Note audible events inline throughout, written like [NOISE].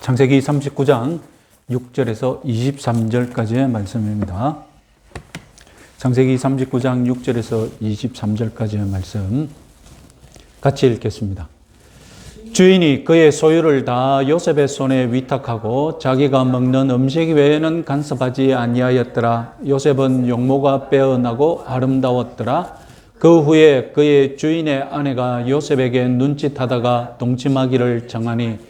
창세기 39장 6절에서 23절까지의 말씀입니다. 창세기 39장 6절에서 23절까지의 말씀 같이 읽겠습니다. 주인이 그의 소유를 다 요셉의 손에 위탁하고 자기가 먹는 음식 외에는 간섭하지 아니하였더라. 요셉은 용모가 빼어나고 아름다웠더라. 그 후에 그의 주인의 아내가 요셉에게 눈짓하다가 동침하기를 정하니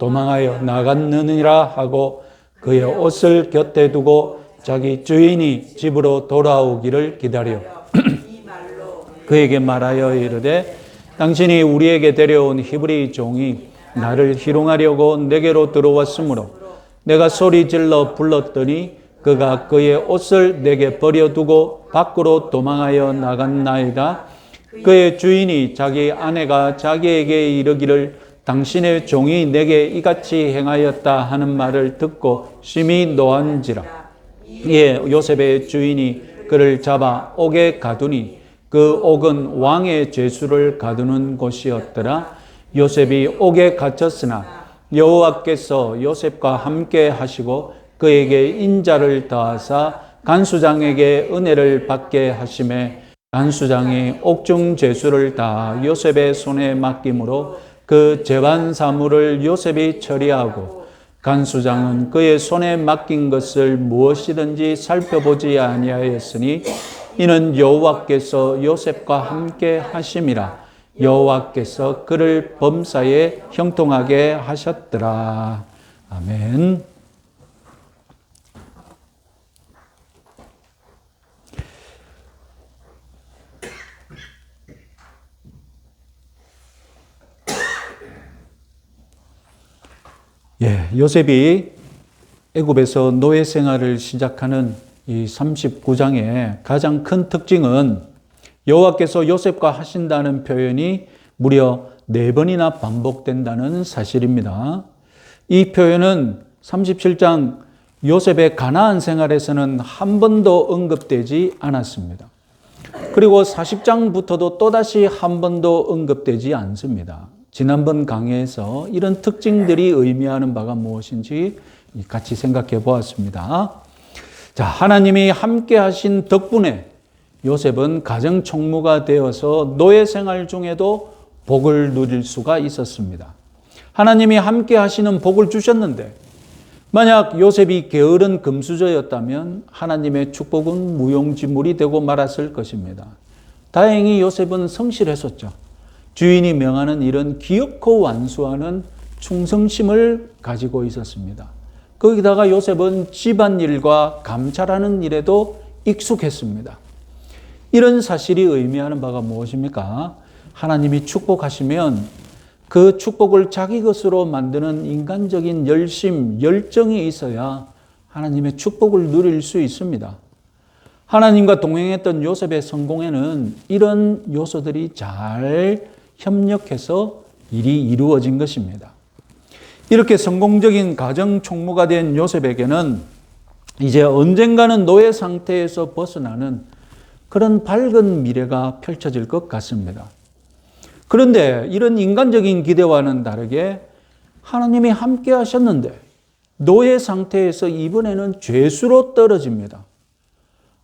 도망하여 나갔느니라 하고 그의 옷을 곁에 두고 자기 주인이 집으로 돌아오기를 기다려 [CLEARS THROAT] 그에게 말하여 이르되 당신이 우리에게 데려온 히브리 종이 나를 희롱하려고 내게로 들어왔으므로 내가 소리 질러 불렀더니 그가 그의 옷을 내게 버려두고 밖으로 도망하여 나갔나이다. 그의 주인이 자기 아내가 자기에게 이르기를 당신의 종이 내게 이같이 행하였다 하는 말을 듣고 심히 노한지라. 예, 요셉의 주인이 그를 잡아 옥에 가두니 그 옥은 왕의 죄수를 가두는 곳이었더라. 요셉이 옥에 갇혔으나 여호와께서 요셉과 함께 하시고 그에게 인자를 더하사 간수장에게 은혜를 받게 하심에 간수장이 옥중 죄수를 다 요셉의 손에 맡김으로 그 재반 사물을 요셉이 처리하고 간수장은 그의 손에 맡긴 것을 무엇이든지 살펴보지 아니하였으니 이는 여호와께서 요셉과 함께 하심이라 여호와께서 그를 범사에 형통하게 하셨더라. 아멘. 예, 요셉이 애굽에서 노예 생활을 시작하는 이 39장의 가장 큰 특징은 여호와께서 요셉과 하신다는 표현이 무려 네 번이나 반복된다는 사실입니다. 이 표현은 37장 요셉의 가나안 생활에서는 한 번도 언급되지 않았습니다. 그리고 40장부터도 또다시 한 번도 언급되지 않습니다. 지난번 강의에서 이런 특징들이 의미하는 바가 무엇인지 같이 생각해 보았습니다. 자, 하나님이 함께 하신 덕분에 요셉은 가정 총무가 되어서 노예 생활 중에도 복을 누릴 수가 있었습니다. 하나님이 함께 하시는 복을 주셨는데 만약 요셉이 게으른 금수저였다면 하나님의 축복은 무용지물이 되고 말았을 것입니다. 다행히 요셉은 성실했었죠. 주인이 명하는 일은 기어코 완수하는 충성심을 가지고 있었습니다. 거기다가 요셉은 집안일과 감찰하는 일에도 익숙했습니다. 이런 사실이 의미하는 바가 무엇입니까? 하나님이 축복하시면 그 축복을 자기 것으로 만드는 인간적인 열심, 열정이 있어야 하나님의 축복을 누릴 수 있습니다. 하나님과 동행했던 요셉의 성공에는 이런 요소들이 잘 협력해서 일이 이루어진 것입니다. 이렇게 성공적인 가정 총무가 된 요셉에게는 이제 언젠가는 노예 상태에서 벗어나는 그런 밝은 미래가 펼쳐질 것 같습니다. 그런데 이런 인간적인 기대와는 다르게 하나님이 함께 하셨는데 노예 상태에서 이번에는 죄수로 떨어집니다.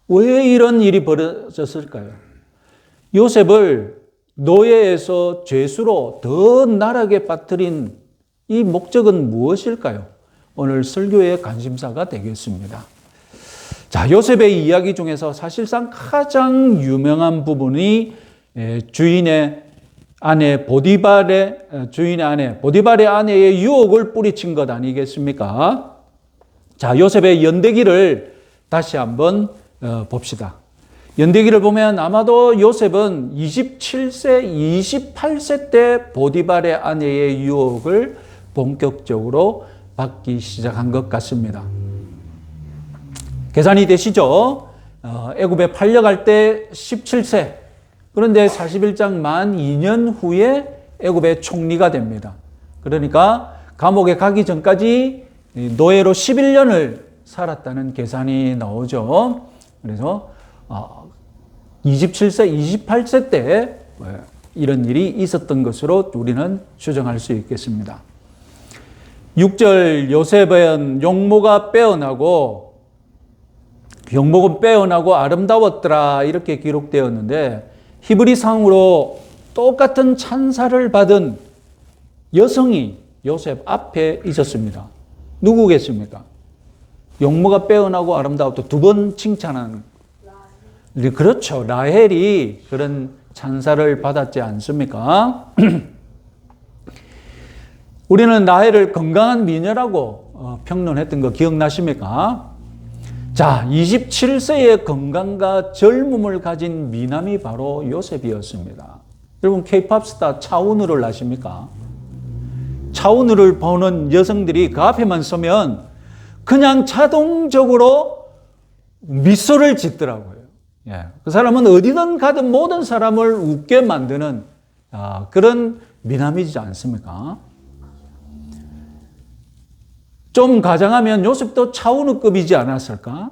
왜 이런 일이 벌어졌을까요? 요셉을 노예에서 죄수로 더 나락에 빠뜨린 이 목적은 무엇일까요? 오늘 설교의 관심사가 되겠습니다. 자, 요셉의 이야기 중에서 사실상 가장 유명한 부분이 주인의 아내 보디발의 주인의 아내 보디발의 아내의 유혹을 뿌리친 것 아니겠습니까? 자, 요셉의 연대기를 다시 한번 어, 봅시다. 연대기를 보면 아마도 요셉은 27세, 28세 때 보디발의 아내의 유혹을 본격적으로 받기 시작한 것 같습니다. 계산이 되시죠? 어, 애굽에 팔려갈 때 17세. 그런데 41장 만 2년 후에 애굽의 총리가 됩니다. 그러니까 감옥에 가기 전까지 노예로 11년을 살았다는 계산이 나오죠. 그래서 27세, 28세 때 이런 일이 있었던 것으로 우리는 추정할 수 있겠습니다. 6절 요셉은 용모가 빼어나고 용목은 빼어나고 아름다웠더라 이렇게 기록되었는데 히브리상으로 똑같은 찬사를 받은 여성이 요셉 앞에 있었습니다. 누구겠습니까? 용모가 빼어나고 아름다웠다 두 번 칭찬한 그렇죠. 라헬이 그런 찬사를 받았지 않습니까? [CLEARS THROAT] 우리는 라헬을 건강한 미녀라고 어, 평론했던 거 기억나십니까? 자, 27세의 건강과 젊음을 가진 미남이 바로 요셉이었습니다. 여러분, 케이팝 스타 차은우를 아십니까? 차은우를 보는 여성들이 그 앞에만 서면 그냥 자동적으로 미소를 짓더라고요. 예. 그 사람은 어디든 가든 모든 사람을 웃게 만드는 아, 그런 미남이지 않습니까? 좀 가장하면 요셉도 차은우급이지 않았을까?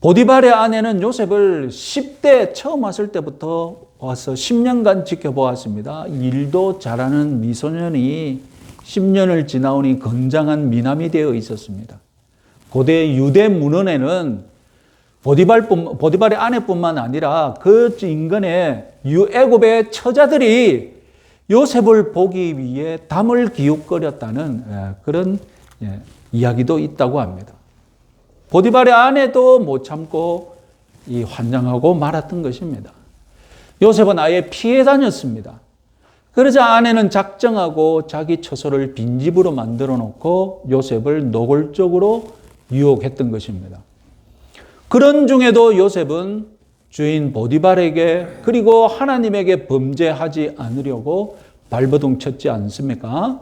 보디발의 아내는 요셉을 10대 처음 왔을 때부터 와서 10년간 지켜보았습니다. 일도 잘하는 미소년이 10년을 지나오니 건장한 미남이 되어 있었습니다. 고대 유대 문헌에는 보디발 보디발의 아내뿐만 아니라 그 인근의 유애굽의 처자들이 요셉을 보기 위해 담을 기웃거렸다는 예, 그런 예, 이야기도 있다고 합니다. 보디발의 아내도 못 참고 이 환장하고 말았던 것입니다. 요셉은 아예 피해 다녔습니다. 그러자 아내는 작정하고 자기 처소를 빈집으로 만들어 놓고 요셉을 노골적으로 유혹했던 것입니다. 그런 중에도 요셉은 주인 보디발에게 그리고 하나님에게 범죄하지 않으려고 발버둥 쳤지 않습니까?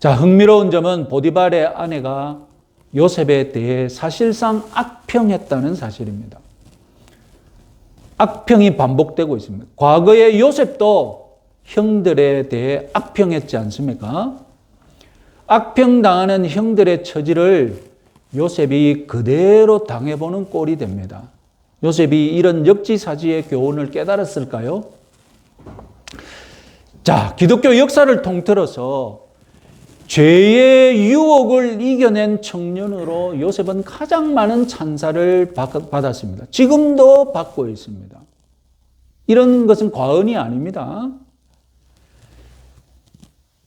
자, 흥미로운 점은 보디발의 아내가 요셉에 대해 사실상 악평했다는 사실입니다. 악평이 반복되고 있습니다. 과거에 요셉도 형들에 대해 악평했지 않습니까? 악평당하는 형들의 처지를 요셉이 그대로 당해보는 꼴이 됩니다. 요셉이 이런 역지사지의 교훈을 깨달았을까요? 자, 기독교 역사를 통틀어서 죄의 유혹을 이겨낸 청년으로 요셉은 가장 많은 찬사를 받았습니다. 지금도 받고 있습니다. 이런 것은 과언이 아닙니다.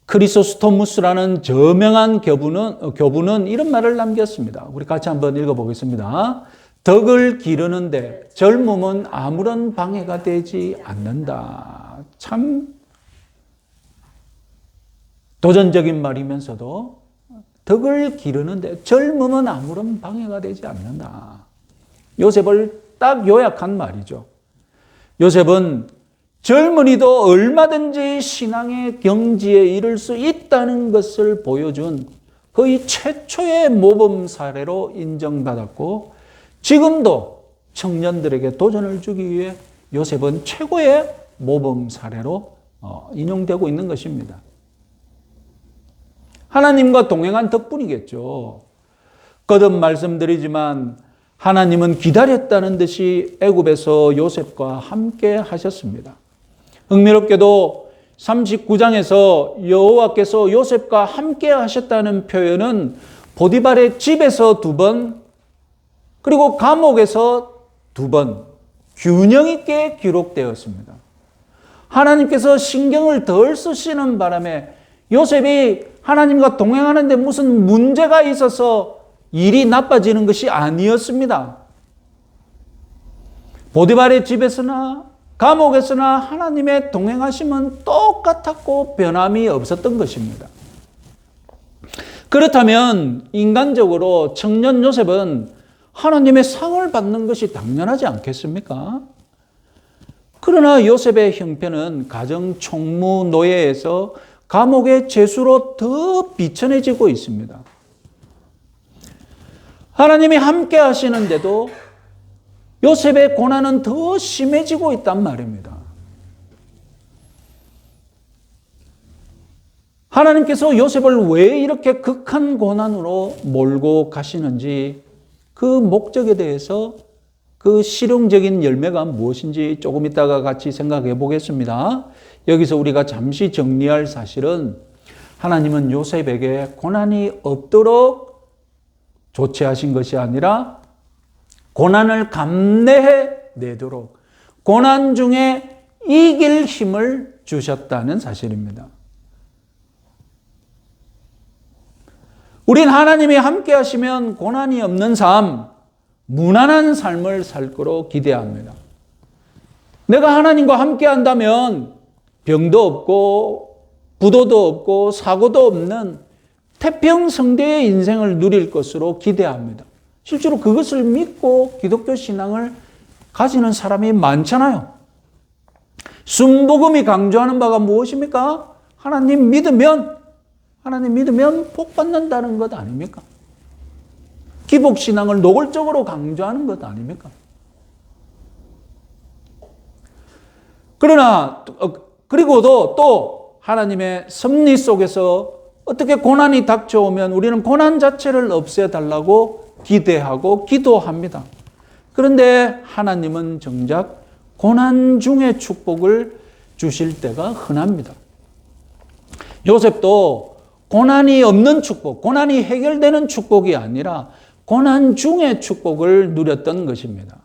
크리소스토무스라는 저명한 교부는, 교부는 이런 말을 남겼습니다. 우리 같이 한번 읽어보겠습니다. 덕을 기르는데 젊음은 아무런 방해가 되지 않는다. 참 도전적인 말이면서도 덕을 기르는데 젊음은 아무런 방해가 되지 않는다. 요셉을 딱 요약한 말이죠. 요셉은 젊은이도 얼마든지 신앙의 경지에 이를 수 있다는 것을 보여준 거의 최초의 모범 사례로 인정받았고 지금도 청년들에게 도전을 주기 위해 요셉은 최고의 모범 사례로 어, 인용되고 있는 것입니다. 하나님과 동행한 덕분이겠죠. 거듭 말씀드리지만 하나님은 기다렸다는 듯이 애굽에서 요셉과 함께 하셨습니다. 흥미롭게도 39장에서 여호와께서 요셉과 함께 하셨다는 표현은 보디발의 집에서 두 번, 그리고 감옥에서 두 번, 균형 있게 기록되었습니다. 하나님께서 신경을 덜 쓰시는 바람에 요셉이 하나님과 동행하는데 무슨 문제가 있어서 일이 나빠지는 것이 아니었습니다. 보디발의 집에서나 감옥에서나 하나님의 동행하심은 똑같았고 변함이 없었던 것입니다. 그렇다면 인간적으로 청년 요셉은 하나님의 상을 받는 것이 당연하지 않겠습니까? 그러나 요셉의 형편은 가정 총무 노예에서 감옥의 죄수로 더 비천해지고 있습니다. 하나님이 함께 하시는데도 요셉의 고난은 더 심해지고 있단 말입니다. 하나님께서 요셉을 왜 이렇게 극한 고난으로 몰고 가시는지 그 목적에 대해서 그 실용적인 열매가 무엇인지 조금 이따가 같이 생각해 보겠습니다. 여기서 우리가 잠시 정리할 사실은 하나님은 요셉에게 고난이 없도록 조치하신 것이 아니라 고난을 감내해 내도록 고난 중에 이길 힘을 주셨다는 사실입니다. 우린 하나님이 함께 하시면 고난이 없는 삶, 무난한 삶을 살 거로 기대합니다. 내가 하나님과 함께 한다면 병도 없고 부도도 없고 사고도 없는 태평성대의 인생을 누릴 것으로 기대합니다. 실제로 그것을 믿고 기독교 신앙을 가지는 사람이 많잖아요. 순복음이 강조하는 바가 무엇입니까? 하나님 믿으면 하나님 믿으면 복 받는다는 것 아닙니까? 기복 신앙을 노골적으로 강조하는 것 아닙니까? 그러나 어, 그리고도 또 하나님의 섭리 속에서 어떻게 고난이 닥쳐오면 우리는 고난 자체를 없애달라고 기대하고 기도합니다. 그런데 하나님은 정작 고난 중에 축복을 주실 때가 흔합니다. 요셉도 고난이 없는 축복, 고난이 해결되는 축복이 아니라 고난 중의 축복을 누렸던 것입니다.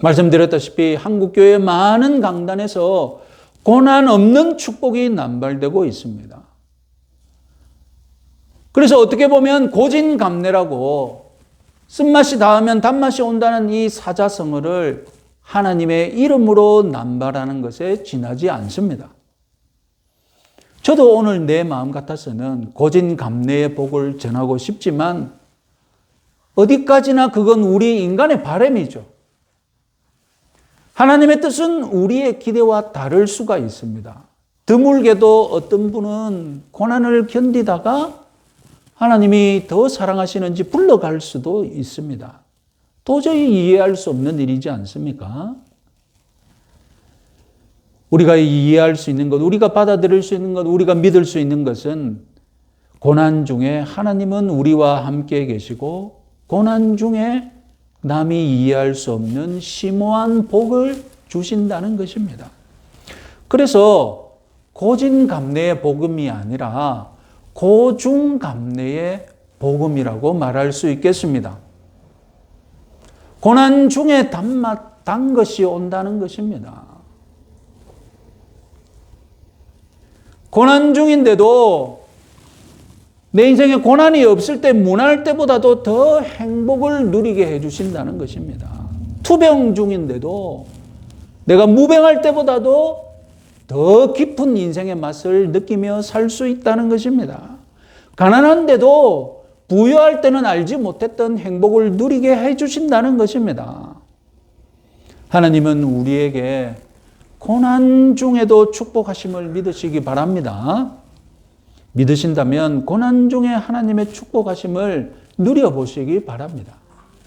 말씀드렸다시피 한국교회 많은 강단에서 고난 없는 축복이 남발되고 있습니다. 그래서 어떻게 보면 고진감래라고 쓴맛이 닿으면 단맛이 온다는 이 사자성어를 하나님의 이름으로 남발하는 것에 지나지 않습니다. 저도 오늘 내 마음 같아서는 고진감래의 복을 전하고 싶지만 어디까지나 그건 우리 인간의 바램이죠. 하나님의 뜻은 우리의 기대와 다를 수가 있습니다. 드물게도 어떤 분은 고난을 견디다가 하나님이 더 사랑하시는지 불러갈 수도 있습니다. 도저히 이해할 수 없는 일이지 않습니까? 우리가 이해할 수 있는 것, 우리가 받아들일 수 있는 것, 우리가 믿을 수 있는 것은 고난 중에 하나님은 우리와 함께 계시고 고난 중에 남이 이해할 수 없는 심오한 복을 주신다는 것입니다. 그래서 고진감래의 복음이 아니라 고중감래의 복음이라고 말할 수 있겠습니다. 고난 중에 단맛, 단 것이 온다는 것입니다. 고난 중인데도 내 인생에 고난이 없을 때, 무난할 때보다도 더 행복을 누리게 해주신다는 것입니다. 투병 중인데도 내가 무병할 때보다도 더 깊은 인생의 맛을 느끼며 살 수 있다는 것입니다. 가난한데도 부유할 때는 알지 못했던 행복을 누리게 해주신다는 것입니다. 하나님은 우리에게 고난 중에도 축복하심을 믿으시기 바랍니다. 믿으신다면 고난 중에 하나님의 축복하심을 누려보시기 바랍니다.